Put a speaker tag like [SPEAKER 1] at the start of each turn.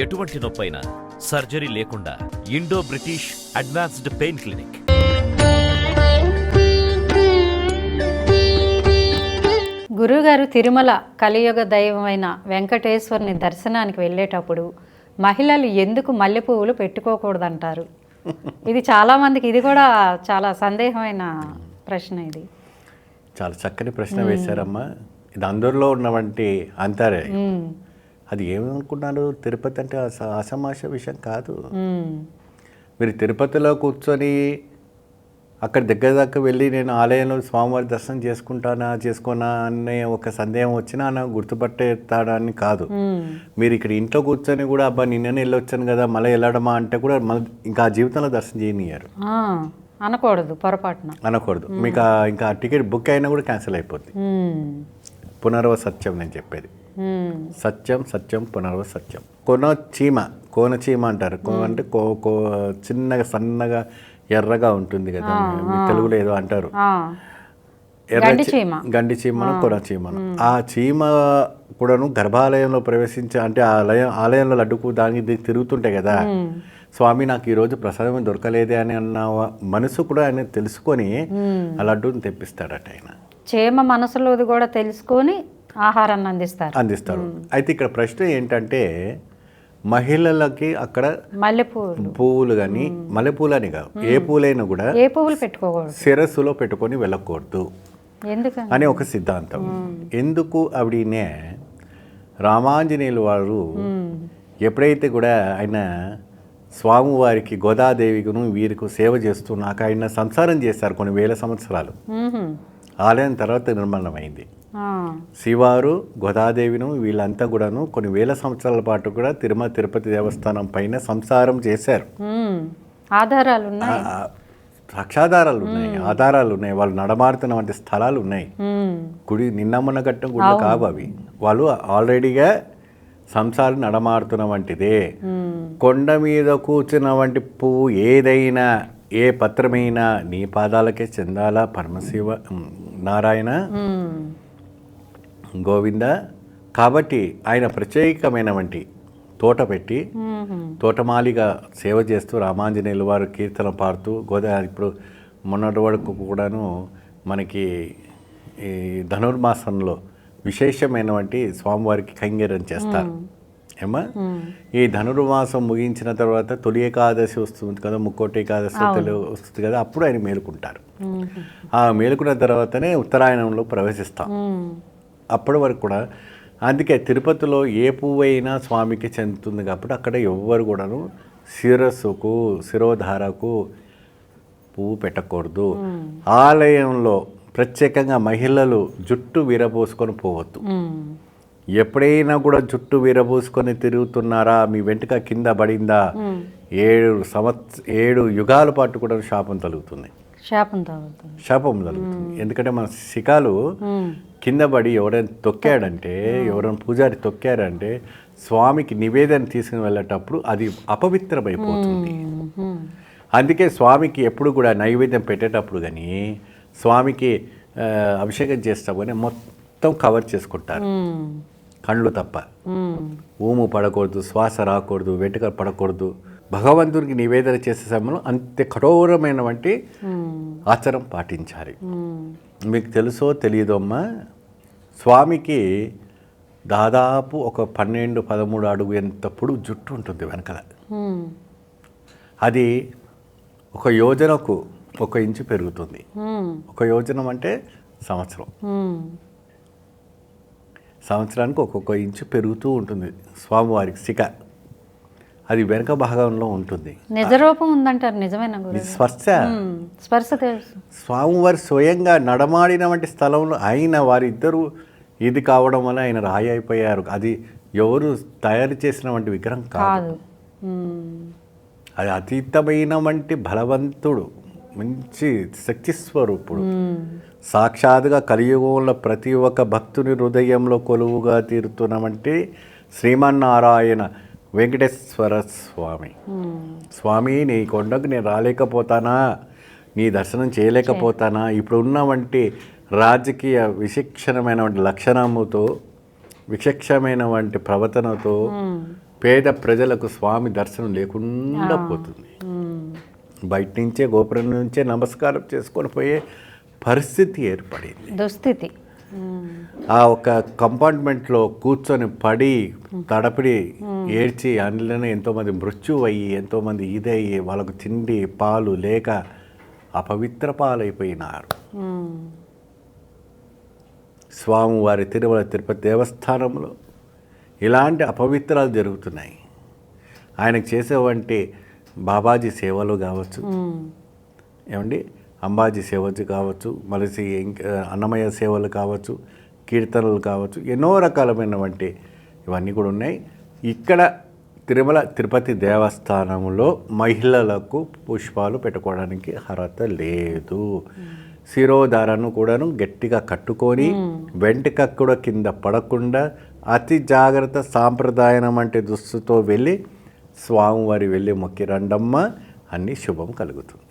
[SPEAKER 1] ఎటువంటి నొప్పైనా సర్జరీ లేకుండా Indo British advanced pain clinic.
[SPEAKER 2] గురువుగారు తిరుమల కలియుగ దైవమైన వెంకటేశ్వరుని దర్శనానికి వెళ్ళేటప్పుడు మహిళలు ఎందుకు మల్లె పువ్వులు పెట్టుకోకూడదంటారు? ఇది చాలామందికి ఇది కూడా చాలా సందేహమైన ప్రశ్న ఇది.
[SPEAKER 3] చాలా చక్కని ప్రశ్న వేశారమ్మా. ఇది అందరిలో ఉన్నవంటి అంతరే. అది ఏమనుకున్నారు? తిరుపతి అంటే అస అసమాష విషయం కాదు. మీరు తిరుపతిలో కూర్చొని అక్కడ దగ్గర దాకా వెళ్ళి నేను ఆలయంలో స్వామివారి దర్శనం చేసుకుంటానా చేసుకోనా అనే ఒక సందేహం వచ్చినా నాకు గుర్తుపట్టేస్తాడని కాదు. మీరు ఇక్కడ ఇంట్లో కూర్చొని కూడా అబ్బా నిన్ననే వెళ్ళొచ్చాను కదా మళ్ళీ వెళ్ళడమా? అంటే కూడా మళ్ళీ ఇంకా ఆ జీవితంలో దర్శనం చేయనియ్యారు
[SPEAKER 2] ఆ, అనకూడదు పొరపాటున.
[SPEAKER 3] అనకూడదు. మీకు ఇంకా టికెట్ బుక్ అయినా కూడా క్యాన్సిల్ అయిపోద్ది.
[SPEAKER 2] ఉమ్,
[SPEAKER 3] పునర్వ సత్యం నేను చెప్పేది. సత్యం సత్యం పునర్వ సత్యం. కొన చీమ కోన చీమ అంటారు. కో అంటే కో కో చిన్నగా సన్నగా ఎర్రగా ఉంటుంది కదా. తెలుగులో ఏదో అంటారు. ఎర్ర
[SPEAKER 2] గండి
[SPEAKER 3] చీమను కొన చీమను. ఆ చీమ కూడాను గర్భాలయంలో ప్రవేశించి అంటే ఆ ఆలయం ఆలయంలో లడ్డుకు దానికి తిరుగుతుంటాయి కదా. స్వామి నాకు ఈరోజు ప్రసాదం దొరకలేదే అని అన్న మనసు కూడా ఆయన తెలుసుకొని ఆ లడ్డూని తెప్పిస్తాడట ఆయన.
[SPEAKER 2] చేమ మనసులోది కూడా తెలుసుకొని ఆహారాన్ని అందిస్తారు.
[SPEAKER 3] అందిస్తారు. అయితే ఇక్కడ ప్రశ్న ఏంటంటే మహిళలకి అక్కడ
[SPEAKER 2] మల్లెపూలు.
[SPEAKER 3] పువ్వులు కానీ మల్లెపూలు అని కాదు. ఏ పూలైనా కూడా
[SPEAKER 2] ఏ పువ్వులు పెట్టుకోకూడదు.
[SPEAKER 3] శిరస్సులో పెట్టుకొని వెళ్ళకూడదు అనే ఒక సిద్ధాంతం. ఎందుకు అవిడనే రామాంజనేయులు వారు ఎప్పుడైతే కూడా ఆయన స్వామివారికి గోదాదేవికును వీరికి సేవ చేస్తూ నాకు ఆయన సంసారం చేశారు కొన్ని వేల సంవత్సరాలు. ఆలయం తర్వాత నిర్మాణమైంది
[SPEAKER 2] ఆ,
[SPEAKER 3] శివారు గోదాదేవిను వీళ్ళంతా కూడాను కొన్ని వేల సంవత్సరాల పాటు కూడా తిరుమల తిరుపతి దేవస్థానం పైన సంసారం చేశారు.
[SPEAKER 2] ఆధారాలు ఉన్నాయి.
[SPEAKER 3] ఆ, సాక్ష్యాధారాలు ఉన్నాయి ఆధారాలు ఉన్నాయి వాళ్ళు నడమాడుతున్న వంటి స్థలాలు ఉన్నాయి. గుడి నిన్న మొన్న కట్టిన గుళ్ళు కావు అవి. వాళ్ళు ఆల్రెడీగా సంసారం నడమాడుతున్న వంటిదే. కొండ మీద కూర్చున్న వంటి పువ్వు ఏదైనా ఏ పత్రమైనా నీ పాదాలకే చెందాల పరమశివ నారాయణ గోవింద? కాబట్టి ఆయన ప్రత్యేకమైన వంటి తోట పెట్టి తోటమాలిగా సేవ చేస్తూ రామాంజనేయులు వారు కీర్తన పాడుతూ గోదా ఇప్పుడు మొన్నటి వరకు కూడాను మనకి ఈ ధనుర్మాసంలో విశేషమైనటువంటి స్వామివారికి కైంగర్యం చేస్తారు. ఏమా ఈ ధనుర్మాసం ముగించిన తర్వాత తొలి ఏకాదశి వస్తుంది కదా ముక్కోటి ఏకాదశి వస్తుంది కదా అప్పుడు ఆయన మేలుకుంటారు. ఆ మేలుకున్న తర్వాతనే ఉత్తరాయణంలో ప్రవేశిస్తాం. అప్పటి వరకు కూడా. అందుకే తిరుపతిలో ఏ పువ్వు అయినా స్వామికి చెందుతుంది కాబట్టి అక్కడ ఎవ్వరు కూడాను శిరస్సుకు శిరోధారకు పువ్వు పెట్టకూడదు. ఆలయంలో ప్రత్యేకంగా మహిళలు జుట్టు విరబోసుకొని పోవద్దు. ఎప్పుడైనా కూడా జుట్టు విరబోసుకొని తిరుగుతున్నారా? మీ వెంటక కింద పడిందా? ఏడు సంవత్స ఏడు యుగాల పాటు కూడా శాపం తగులుతుంది
[SPEAKER 2] శాపం
[SPEAKER 3] తగులుతుంది. ఎందుకంటే మన శిఖాలు కింద పడి ఎవరైనా తొక్కాడంటే ఎవరైనా పూజారి తొక్కారంటే స్వామికి నివేదన తీసుకుని వెళ్ళేటప్పుడు అది అపవిత్రమైపోతుంది. అందుకే స్వామికి ఎప్పుడు కూడా నైవేద్యం పెట్టేటప్పుడు కానీ స్వామికి అభిషేకం చేస్తాం కానీ మొత్తం కవర్ చేసుకుంటారు. కళ్ళు తప్ప. ఊము పడకూడదు శ్వాస రాకూడదు వెంట్రుక పడకూడదు. భగవంతునికి నివేదన చేసే సమయంలో అంతే కఠోరమైన వంటి
[SPEAKER 2] ఉమ్,
[SPEAKER 3] ఆచారం పాటించాలి.
[SPEAKER 2] ఉమ్,
[SPEAKER 3] మీకు తెలుసో తెలియదో అమ్మా? స్వామికి దాదాపు ఒక పన్నెండు పదమూడు అడుగు ఎంత పొడుగు జుట్టు ఉంటుంది వెనకాల.
[SPEAKER 2] ఉమ్,
[SPEAKER 3] అది ఒక యోజనకు ఒక ఇంచు పెరుగుతుంది. ఒక యోజనం అంటే సంవత్సరం. సంవత్సరానికి ఒక్కొక్క ఇంచు పెరుగుతూ ఉంటుంది స్వామివారికి శిఖ అది వెనక భాగంలో ఉంటుంది.
[SPEAKER 2] నిజరూపం ఉందంటారు నిజమేనా
[SPEAKER 3] స్పర్శ
[SPEAKER 2] స్పర్శ తెలుసు.
[SPEAKER 3] స్వామివారి స్వయంగా నడమాడిన వంటి స్థలంలో ఆయన వారిద్దరూ ఇది కావడం వల్ల ఆయన రాయి అయిపోయారు. అది ఎవరు తయారు చేసిన వంటి విగ్రహం కాదు. అది అతీతమైన వంటి బలవంతుడు మంచి శక్తి స్వరూపుడు. సాక్షాత్గా కలియుగంలో ప్రతి ఒక్క భక్తుని హృదయంలో కొలువుగా తీరుతున్న వంటి శ్రీమన్నారాయణ వెంకటేశ్వర స్వామి. స్వామి నీ కొండకు నేను రాలేకపోతానా? నీ దర్శనం చేయలేకపోతానా? ఇప్పుడు ఉన్న వంటి రాజకీయ విశిక్షణమైన వంటి లక్షణముతో విచక్షమైన వంటి ప్రవర్తనతో పేద ప్రజలకు స్వామి దర్శనం లేకుండా పోతుంది. బయట నుంచే గోపురం నుంచే నమస్కారం చేసుకొని పోయే పరిస్థితి ఏర్పడింది.
[SPEAKER 2] దుస్థితి.
[SPEAKER 3] ఆ ఒక కంపార్ట్మెంట్లో కూర్చొని పడి తడపిడి ఏడ్చి అందులోనే ఎంతోమంది మృత్యు అయ్యి ఎంతోమంది ఇదయ్యి వాళ్ళకు తిండి పాలు లేక అపవిత్ర పాలైపోయినారు. స్వామివారి తిరుమల తిరుపతి దేవస్థానంలో ఇలాంటి అపవిత్రాలు జరుగుతున్నాయి ఆయనకు చేసేవంటి బాబాజీ సేవలు కావచ్చు. ఏమండి అంబాజీ సేవలు కావచ్చు మలసి ఇంకా అన్నమయ్య సేవలు కావచ్చు కీర్తనలు కావచ్చు ఎన్నో రకాలమైనటువంటి ఇవన్నీ కూడా ఉన్నాయి. ఇక్కడ తిరుమల తిరుపతి దేవస్థానంలో మహిళలకు పుష్పాలు పెట్టుకోవడానికి అర్హత లేదు. శిరోధారను కూడాను గట్టిగా కట్టుకొని వెంటక కూడా కింద పడకుండా అతి జాగ్రత్త సాంప్రదాయం అంటే దుస్తుతో వెళ్ళి స్వామివారి వెళ్ళి మొక్కి రండమ్మ అన్ని శుభం కలుగుతుంది.